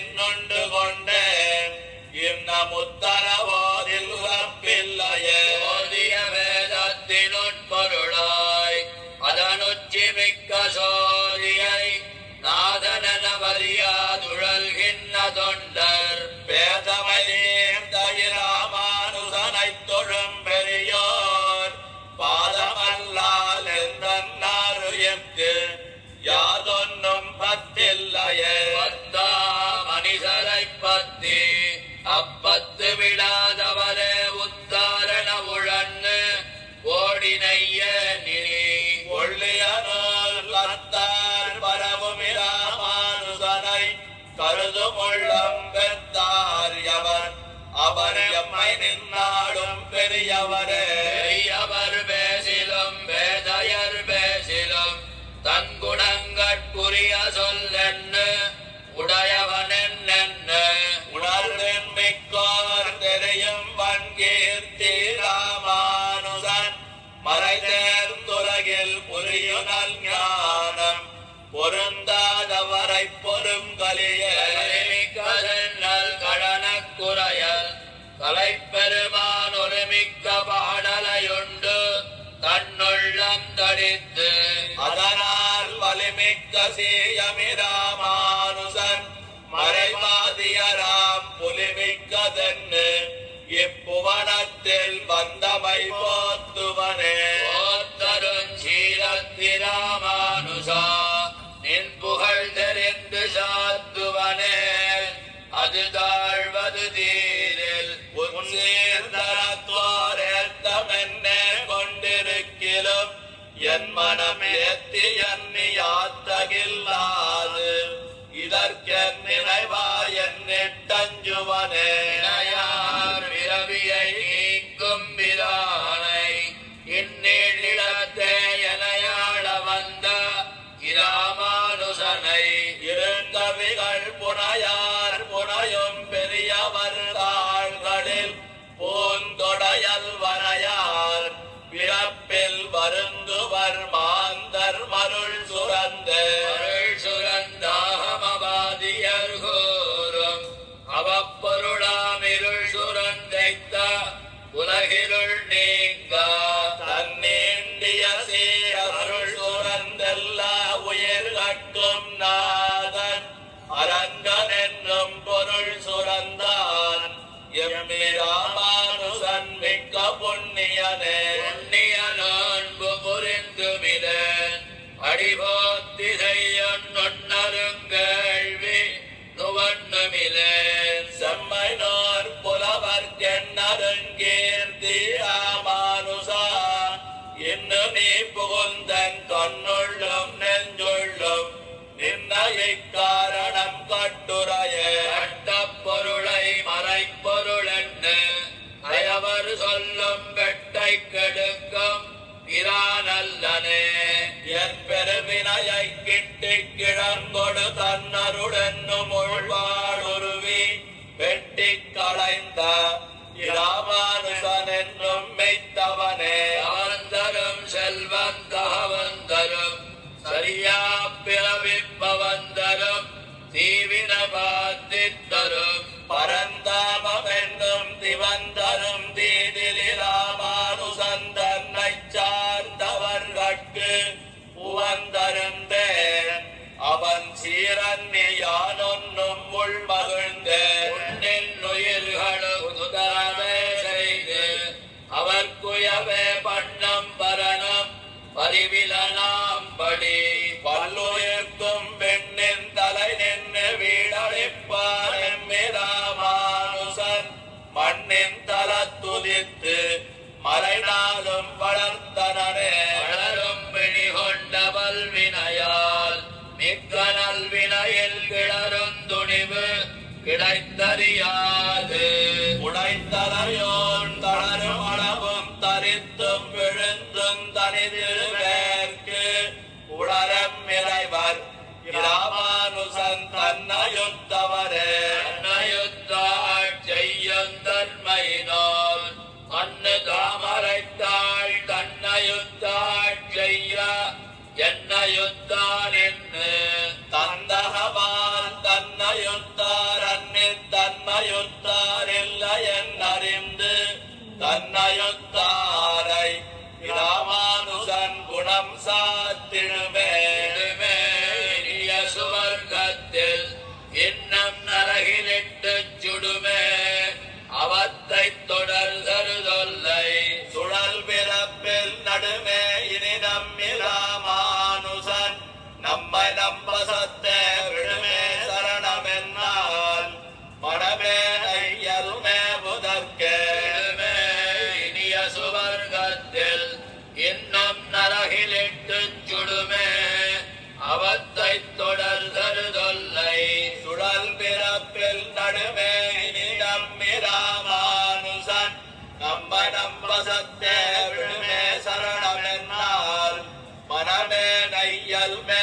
நின்னொண்டு கொண்ட இன்னமுத்தரவாதில் உறப்பில்லைய ஓதிய வேதத்தினுட்பொருளாய் அதனுச்சி மிக்க சோதியை நாதனவரியாதுழல்கின்ற தொண்டர். இராமானுசனை கருதும் உள்ளம் பெற்றார் எவர் அவர் எம்மை நின்னாடும் பெரியவரே. பெரியவர் பேசிலும் வேதையர் பேசிலும் தன் குணங்கட்குரிய சொல்லென்னு உடையவன் என்ன உணர்வின் மிக்கோர் தெரியும் வன்கீர்த்தி ராமானுசன் மறை தேர்ந்துலகில் புரியுனல் ஞானம். பொருந்தாதவரை பொருங்கலியே கதன்னல் கடனக்குறையல். கலைப்பெருமான் ஒருமிக்க பாடலையுண்டு தன்னுள்ளம் தடித்து அதனால் வலிமிக்க சீயமிராமானுசன் மறைவாதியராம் புலிமிக்கதென்னு இப்புவனத்தில் வந்தமை போத்துவனே. ஓத்தருஞ்சீலத்திராமானுசா நின் புகழ்ந்த சாத்துவனே அது தாழ்வது தீரில் உன் சீர்தரத்தோரேத்தமென்னே கொண்டிருக்கிலும். என் மனம் ஏத்தி எண்ணியாத்தகில்லாது இதற்கென் நினைவா என்னிட்டஞ்சுவனே. 외갈 보나야. நுவண்ணுமிலேன் செம்மைனோர் புலவர் கெண்ணருங்கீர்த்தி ராமானுசா புகுந்தன் கண்ணுள்ளும் நெஞ்சுள்ளும் நின்னையை காரணம் கட்டுரையே. அட்டப் பொருளை மறைப்பொருளென்னு அயவர் சொல்லும் வெட்டை கெடுக்கும் பிரானல்லனே. என் கிட்டி கிழங்கொடு தன்னருடன் முழ்வார் இராமானுசன் என்னும் மெய்த்தவனே. அவந்தரும் செல்வந்தகவந்தரும் சரியா பிறவிப்பவந்தரும் தீவின பாத்தித்தரும் பரந்தாமம் பரவே பண்ணம் பரணம் பரிவிலனாம் படி. பல்லுயர்த்தும் பெண்ணின் தலை நின்று வீடழிப்பான் எம்மிராமானுசன் மண்ணின் தலத்துதித்து மறைநாளும் வளர்த்தனரே. வளரும் பிணி கொண்ட வல்வினையால் மிக்க நல்வினையில் கிளரும் துணிவு கிடைத்தறியாது. உடைத்தலையோ அன்னயுத்தவரே. அன்னயுத்த ஆட்சையந்தன்மையினால் அன்னு தாமரைத்தாள் தன்னயுத்த ஆட்சைய என்னயுத்தான் என்று. தந்தகவான் தன்னயுத்தார் அன்னி தன்மயுத்தார் இல்லை என்றறிந்து தன்னயுத்தார் நரகிலிட்டு சுடுமே அவத்தை தொடர் தருதொல்லை. சுழல் பிறப்பில் நடுமே. இனி நம்மி ராமானுசன் நம்மை நம்பசத்தே விடுமே சரணமென்னால் மனமே ஐயருமே முதற்கே. இனிய சுவர்க்கத்தில் இன்னும் நரகிலிட்டு சுடுமே. அவத்தை தொடர் தருதொல்லை. நம்மை நம்பசத்தே விடுமே சரணமென்னால் மனமே நையல்மே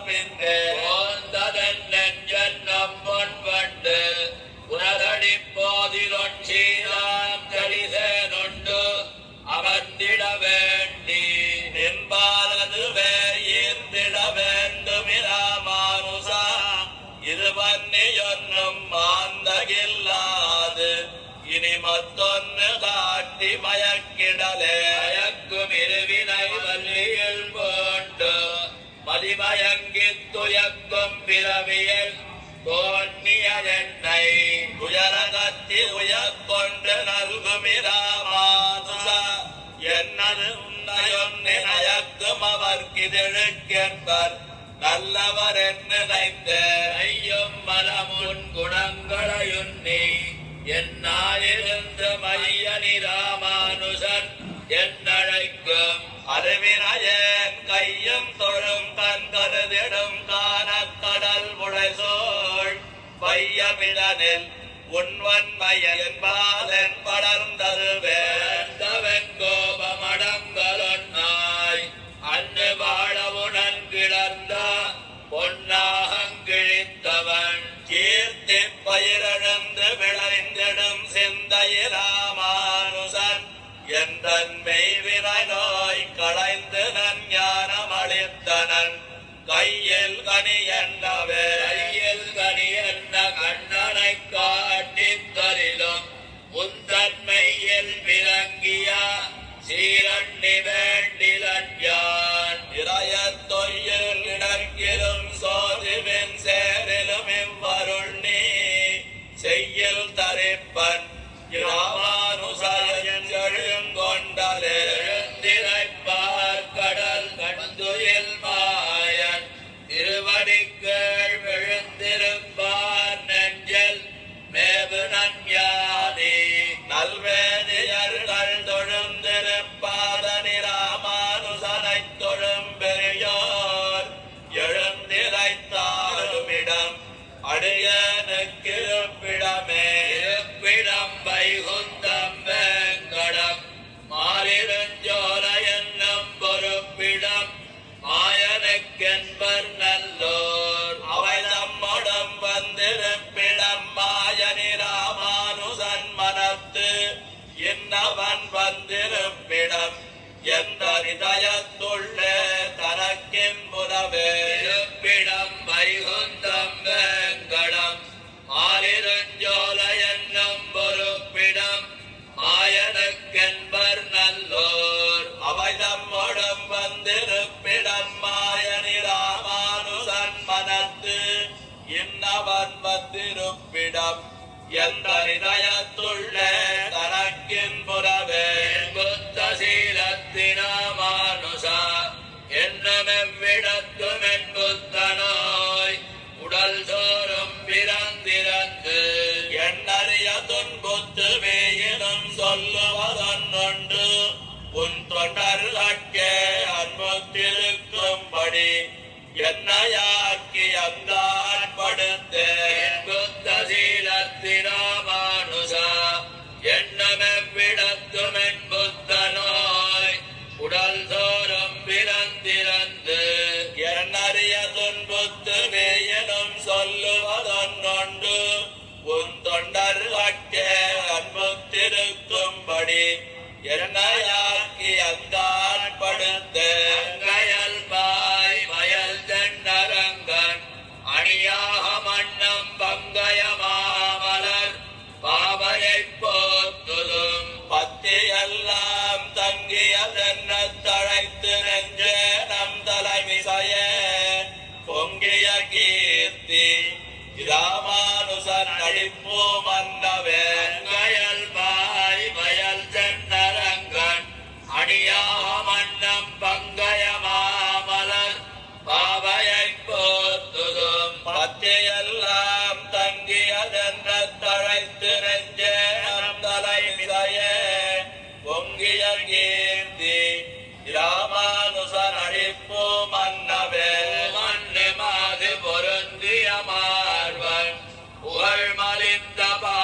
போந்த பின்னே போந்ததன் நெஞ்சன்னம் உனதடி போதிலொன் சீராம் கடிதேனுண்டு அமர்ந்திட வேண்டி நின்பாலது வேர்ந்திட வேண்டும் இது பன்னியொன்னும் மாந்தகில்லாது. இனி மத்தொன்னு காட்டி மயக்கிடலே. மயக்கும் இருவினை வள்ளியில் போ மதிமயங்கி துயக்கும் பிறவியில் தோன்னிய துயரகத்தி உயக்கொண்டு நல்குமிராமானுசா என்னது உன்னையொன்னு நயக்கும் நல்லவர் என்று நினைத்தேன் ஐயும் மலமுன் குணங்களையுன்னி மையனி ராமானுசன் என்னழைக்கும் அருவினயன் கையும் தொழும் கண் கருதிடும் காணக்கடல் முளைசோள் பையமிடனில் உன்வன்மையன் பாலன் படர்ந்தருவேன் வெங்கோபமடங்களொன்னாய் அன்று வாழவுடன் கிளர்ந்த பொன்னாகங்கிழித்தவன் கீர்த்தி பயிரழந்து விளைந்திடும் சிந்தையிலா என்றன் மெய்வினை நோய் களைந்து நன் ஞானம் அளித்தனன். கையில் கனி என்னவே. கையில் கனி என்ன கண்ணனை காட்டித் தரிலும். முந்தன்மையில் விளங்கிய சீரண்ணி வேண்டிலன் யான் இறையத் தொய்யில் இடர்கிலும் சோதிவின் சேரிலும் இவ்வருள் நீ. செய்யில் தரிப்பன். இராமானுசயன் அடியனுக்கிருப்பிடமே இருப்பிடம் வைகுந்தம் வேங்கடம். மாலிருஞ்சோல என்னும் பொறுப்பிடம் மாயனுக்கென்பர் நல்லோர். அவை நம்முடம் வந்திருப்பிடம். மாயனி மனத்து. இன்னவன் வந்திருப்பிடம். எந்த இதயத்துள்ளே தனக்கின் புறவே வந்திருப்பிடம் மாயனி ராமானுசன் மனத்து இன்னவன் வந்திருப்பிடம் எந்த இதயத்துள்ளே என்னையாக்கி அங்கான் படுத்தேன் புத்த சீலத்தினாமானுசா என்னும் எவ்விடத்தும் என் புத்தனோய் உடல் தோறும் பிறந்திறந்து எண்ணறிய துன்புத்து சொல்லுவதொன்னொண்டு உன் தொண்டர்களுக்கே அன்புத்திருக்கும்படி என்னையாக்கி in the body.